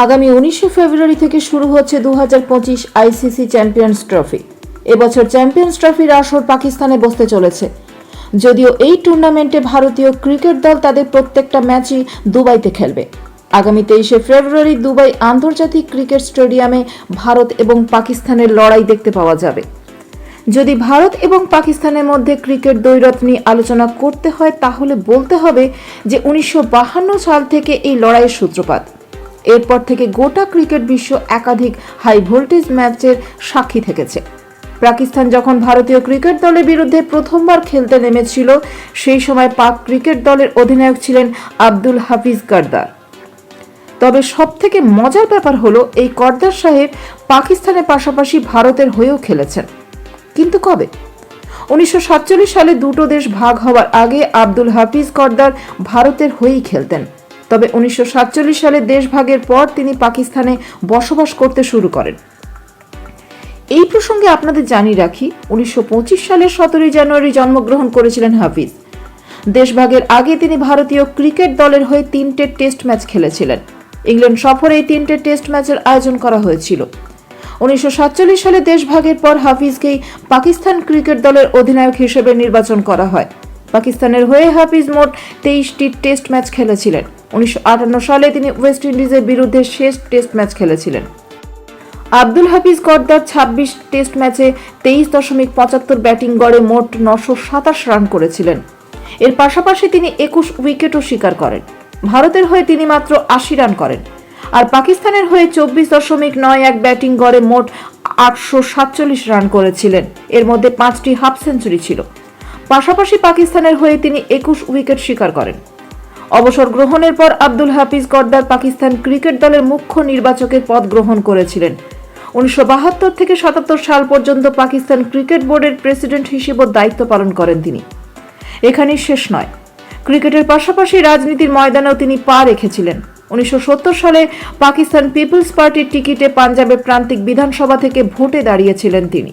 আগামী উনিশে ফেব্রুয়ারি থেকে শুরু হচ্ছে দু পঁচিশ আইসিসি চ্যাম্পিয়ন্স ট্রফি। এবছর চ্যাম্পিয়ন্স ট্রফির আসর পাকিস্তানে বসতে চলেছে। যদিও এই টুর্নামেন্টে ভারতীয় ক্রিকেট দল তাদের প্রত্যেকটা ম্যাচই দুবাইতে খেলবে। আগামী তেইশে ফেব্রুয়ারি দুবাই আন্তর্জাতিক ক্রিকেট স্টেডিয়ামে ভারত এবং পাকিস্তানের লড়াই দেখতে পাওয়া যাবে। যদি ভারত এবং পাকিস্তানের মধ্যে ক্রিকেট দ্বৈরথ নিয়ে আলোচনা করতে হয়, তাহলে বলতে হবে যে উনিশশো সাল থেকে এই লড়াইয়ের সূত্রপাত। এরপর থেকে গোটা ক্রিকেট বিশ্ব একাধিক হাই ভোল্টেজ ম্যাচের সাক্ষী থেকেছে। পাকিস্তান যখন ভারতীয় ক্রিকেট দলের বিরুদ্ধে প্রথমবার খেলতে নেমেছিল, সেই সময় পাক ক্রিকেট দলের অধিনায়ক ছিলেন আব্দুল হাফিজ কারদার। তবে সবথেকে মজার ব্যাপার হলো, এই কর্দার সাহেব পাকিস্তানের পাশাপাশি ভারতের হয়েও খেলেছেন। কিন্তু কবে? উনিশশো সাতচল্লিশ সালে দুটো দেশ ভাগ হওয়ার আগে আব্দুল হাফিজ কর্দার ভারতের হয়েই খেলতেন। তবে উনিশশো সাতচল্লিশ সালে দেশভাগের পর তিনি পাকিস্তানে বসবাস করতে শুরু করেন। এই প্রসঙ্গে আপনাদের জানিয়ে রাখি, উনিশশো সালের সতেরোই জানুয়ারি জন্মগ্রহণ করেছিলেন হাফিজ। দেশভাগের আগে তিনি ভারতীয় ক্রিকেট দলের হয়ে তিনটে টেস্ট ম্যাচ খেলেছিলেন। ইংল্যান্ড সফরে এই তিনটে টেস্ট ম্যাচের আয়োজন করা হয়েছিল। উনিশশো সাতচল্লিশ সালে দেশভাগের পর হাফিজকেই পাকিস্তান ক্রিকেট দলের অধিনায়ক হিসেবে নির্বাচন করা হয়। পাকিস্তানের হয়ে হাফিজ মোট তেইশটি টেস্ট ম্যাচ খেলেছিলেন। উনিশশো আটান্ন সালে তিনি ওয়েস্ট ইন্ডিজের বিরুদ্ধে শেষ টেস্ট ম্যাচ খেলেছিলেন। আব্দুল হাফিজ কর্দার ছাব্বিশ টেস্ট ম্যাচে তেইশ দশমিক পঁচাত্তর ব্যাটিং গড়ে মোট নশো সাতাশ রান করেছিলেন। এর পাশাপাশি তিনি একুশ উইকেটও শিকার করেন। ভারতের হয়ে তিনি মাত্র আশি রান করেন। আর পাকিস্তানের হয়ে চব্বিশ দশমিক নয় এক ব্যাটিং গড়ে মোট আটশো সাতচল্লিশ রান করেছিলেন। এর মধ্যে পাঁচটি হাফ সেঞ্চুরি ছিল। পাশাপাশি পাকিস্তানের হয়ে তিনি একুশ উইকেট শিকার করেন। অবসর গ্রহণের পর আব্দুল হাফিজ কর্দার পাকিস্তান ক্রিকেট দলের মুখ্য নির্বাচকের পদ গ্রহণ করেছিলেন। উনিশশো বাহাত্তর থেকে সাতাত্তর সাল পর্যন্ত পাকিস্তান ক্রিকেট বোর্ডের প্রেসিডেন্ট হিসেবেও দায়িত্ব পালন করেন তিনি। এখানেই শেষ নয়। ক্রিকেটের পাশাপাশি রাজনীতির ময়দানেও তিনি পা রেখেছিলেন। উনিশশো সত্তর সালে পাকিস্তান পিপলস পার্টির টিকিটে পাঞ্জাবের প্রান্তিক বিধানসভা থেকে ভোটে দাঁড়িয়েছিলেন তিনি।